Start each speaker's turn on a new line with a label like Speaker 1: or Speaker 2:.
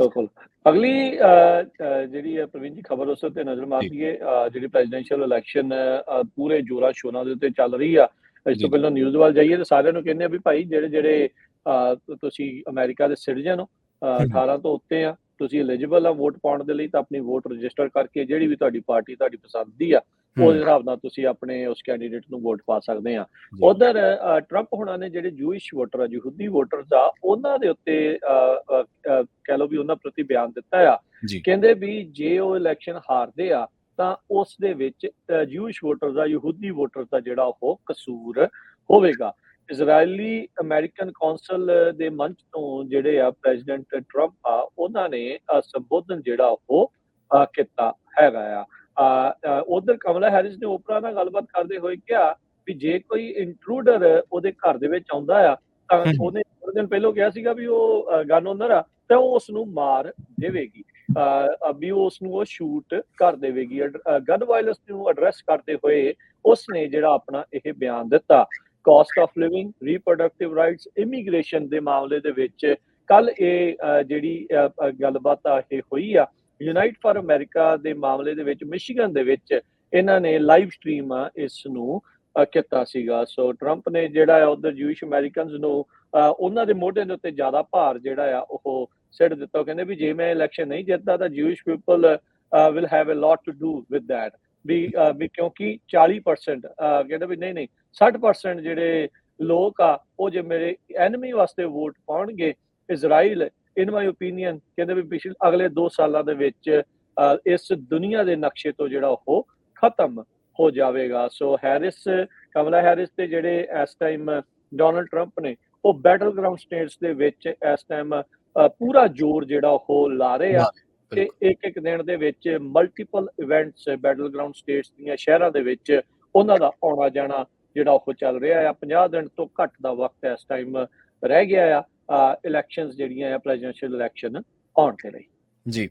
Speaker 1: ਬਿਲਕੁਲ ਅਗਲੀ ਜਿਹੜੀ ਹੈ ਪ੍ਰਵੀਨ ਜੀ ਖਬਰ ਉਸ ਤੇ ਨਜ਼ਰ ਮਾਰੀਏ ਜਿਹੜੀ ਪ੍ਰੈਜ਼ੀਡੈਂਸ਼ੀਅਲ ਇਲੈਕਸ਼ਨ ਪੂਰੇ ਜੋਰਾ ਸ਼ੋਰਾਂ ਦੇ ਉੱਤੇ ਚੱਲ ਰਹੀ ਆ ਇਸ। ਤੋਂ ਪਹਿਲਾਂ ਨਿਊਜ਼ ਵੱਲ ਜਾਈਏ ਤੇ ਸਾਰਿਆਂ ਨੂੰ ਕਹਿੰਦੇ ਆ ਵੀ ਭਾਈ ਜਿਹੜੇ ਜਿਹੜੇ ਤੁਸੀਂ ਅਮਰੀਕਾ ਦੇ ਸਿਟੀਜ਼ਨ ਹੋ ਅ,
Speaker 2: ਹਮ।
Speaker 1: 18 ਤੋਂ ਉੱਤੇ ਆ ਤੁਸੀਂ ਐਲੀਜੀਬਲ ਆ ਵੋਟ ਪਾਉਣ ਦੇ ਲਈ ਤਾਂ ਆਪਣੀ ਵੋਟ ਰਜਿਸਟਰ ਕਰਕੇ ਜਿਹੜੀ ਵੀ ਤੁਹਾਡੀ ਪਾਰਟੀ ਤੁਹਾਡੀ ਪਸੰਦ ਦੀ ਆ ਉਹਦੇ ਹਿਸਾਬ ਨਾਲ ਤੁਸੀਂ ਆਪਣੇ ਉਸ ਕੈਂਡੀਡੇਟ ਨੂੰ ਵੋਟ ਪਾ ਸਕਦੇ ਆ। ਉਧਰ ਟਰੰਪ ਹੁਣਾਂ ਨੇ ਜਿਹੜੇ ਜੂਇਸ਼ ਵੋਟਰ ਆ ਯਹੂਦੀ ਵੋਟਰਸ ਆ ਉਹਨਾਂ ਦੇ ਉੱਤੇ ਕਹਿ ਲਓ ਵੀ ਉਹਨਾਂ ਪ੍ਰਤੀ ਬਿਆਨ ਦਿੱਤਾ ਆ। ਕਹਿੰਦੇ ਵੀ ਜੇ ਉਹ ਇਲੈਕਸ਼ਨ ਹਾਰਦੇ ਆ ਤਾਂ ਉਸ ਦੇ ਵਿੱਚ ਜੂਇਸ਼ ਵੋਟਰਸ ਦਾ ਯਹੂਦੀ ਵੋਟਰਸ ਦਾ ਜਿਹੜਾ ਉਹ ਕਸੂਰ ਹੋਵੇਗਾ। ਇਜ਼ਰਾਈਲੀ ਅਮਰੀਕਨ ਕੌਂਸਲ ਦੇ ਮੰਚ ਤੋਂ ਜਿਹੜੇ ਆ ਪ੍ਰੈਜ਼ੀਡੈਂਟ ਟਰੰਪ ਆ ਉਹਨਾਂ ਨੇ ਸੰਬੋਧਨ ਜਿਹੜਾ ਉਹ ਕੀਤਾ ਹੈਗਾ ਆ। ਉਧਰ ਕਮਲਾ ਹੈਰਿਸ ਨੇ ਓਪਰਾ ਨਾਲ ਗੱਲਬਾਤ ਕਰਦੇ ਹੋਏ ਕਿਹਾ ਵੀ ਜੇ ਕੋਈ ਇੰਟਰੂਡਰ ਉਹਦੇ ਘਰ ਦੇ ਵਿੱਚ ਆਉਂਦਾ ਆ ਤਾਂ। ਉਹਨੇ ਥੋੜੇ ਦਿਨ ਪਹਿਲਾਂ ਕਿਹਾ ਸੀਗਾ ਵੀ ਉਹ ਗਨ ਓਨਰ ਆ ਤਾਂ ਉਹ ਉਸ ਨੂੰ ਮਾਰ ਦੇਵੇਗੀ। ਵੀ ਉਸ ਨੂੰ ਉਹ ਸ਼ੂਟ ਕਰ ਦੇਵੇਗੀ। ਗਨ ਵਾਇਲੈਂਸ ਨੂੰ ਐਡਰੈਸ ਕਰਦੇ ਹੋਏ ਉਸ ਨੇ ਜਿਹੜਾ ਆਪਣਾ ਇਹ ਬਿਆਨ ਦਿੱਤਾ। Cost of living reproductive rights immigration ਦੇ ਮਾਮਲੇ ਦੇ ਵਿੱਚ ਕੱਲ ਇਹ ਜਿਹੜੀ ਗੱਲਬਾਤ ਆ, ਇਹ ਹੋਈ ਆ। ਯੂਨਾਈਟ ਫਾਰ ਅਮਰੀਕਾ ਦੇ ਮਾਮਲੇ ਦੇ ਵਿੱਚ ਮਿਸ਼ੀਗਨ ਦੇ ਵਿੱਚ ਇਹਨਾਂ ਨੇ ਲਾਈਵ ਸਟ੍ਰੀਮ ਇਸ ਨੂੰ ਕੀਤਾ ਸੀਗਾ। ਸੋ ਟਰੰਪ ਨੇ ਜਿਹੜਾ ਆ, ਉਧਰ ਜੂਇਸ਼ ਅਮਰੀਕਨਸ ਨੂੰ ਉਹਨਾਂ ਦੇ ਮੋਢੇ ਦੇ ਉੱਤੇ ਜ਼ਿਆਦਾ ਭਾਰ ਜਿਹੜਾ ਆ, ਉਹ ਸਿੱਟ ਦਿੱਤਾ। ਕਹਿੰਦੇ ਵੀ ਜੇ ਮੈਂ ਇਲੈਕਸ਼ਨ ਨਹੀਂ ਜਿੱਤਦਾ ਤਾਂ Jewish people will have a lot to do with that we we ਕਿਉਂਕਿ 40% ਅਹ, ਕਹਿੰਦੇ ਵੀ ਨਹੀਂ ਨਹੀਂ 60% ਜਿਹੜੇ ਲੋਕ ਆ ਉਹ ਜੇ ਮੇਰੇ ਐਨਮੀ ਵਾਸਤੇ ਵੋਟ ਪਾਉਣਗੇ ਇਜ਼ਰਾਈਲ ਇਨ ਮਾਈ ਓਪੀਨੀਅਨ ਕਹਿੰਦੇ ਵੀ ਪਿਛਲੇ ਅਗਲੇ 2 ਸਾਲਾਂ ਦੇ ਵਿੱਚ ਅਹ, ਇਸ ਦੁਨੀਆ ਦੇ ਨਕਸ਼ੇ ਤੋਂ ਜਿਹੜਾ ਉਹ ਖਤਮ ਹੋ ਜਾਵੇਗਾ। ਸੋ ਹੈਰਿਸ ਕਮਲਾ ਹੈਰਿਸ ਤੇ ਜਿਹੜੇ ਇਸ ਟਾਈਮ ਡੋਨਲਡ ਟਰੰਪ ਨੇ ਉਹ ਬੈਟਲ ਗਰਾਊਂਡ ਸਟੇਟਸ ਦੇ ਵਿੱਚ ਇਸ ਟਾਈਮ ਪੂਰਾ ਜ਼ੋਰ ਜਿਹੜਾ ਉਹ ਲਾ ਰਹੇ ਆ। ਇੱਕ ਇੱਕ ਦਿਨ ਦੇ ਵਿੱਚ multiple events battleground states ਦੀਆਂ ਸ਼ਹਿਰਾਂ ਦੇ ਵਿੱਚ ਉਹਨਾਂ ਦਾ ਆਉਣਾ ਜਾਣਾ ਜਿਹੜਾ ਉਹ ਚੱਲ ਰਿਹਾ ਆ। 50 ਦਿਨ ਤੋਂ ਘੱਟ ਦਾ ਵਕਤ ਇਸ ਟਾਈਮ ਰਹਿ ਗਿਆ ਆ। ਇਲੈਕਸ਼ਨਸ ਜਿਹੜੀਆਂ ਆ ਪ੍ਰੈਜ਼ੀਡੈਂਸ਼ੀਅਲ ਇਲੈਕਸ਼ਨ ਆਉਣ ਦੇ ਲਈ।
Speaker 2: ਜੀ।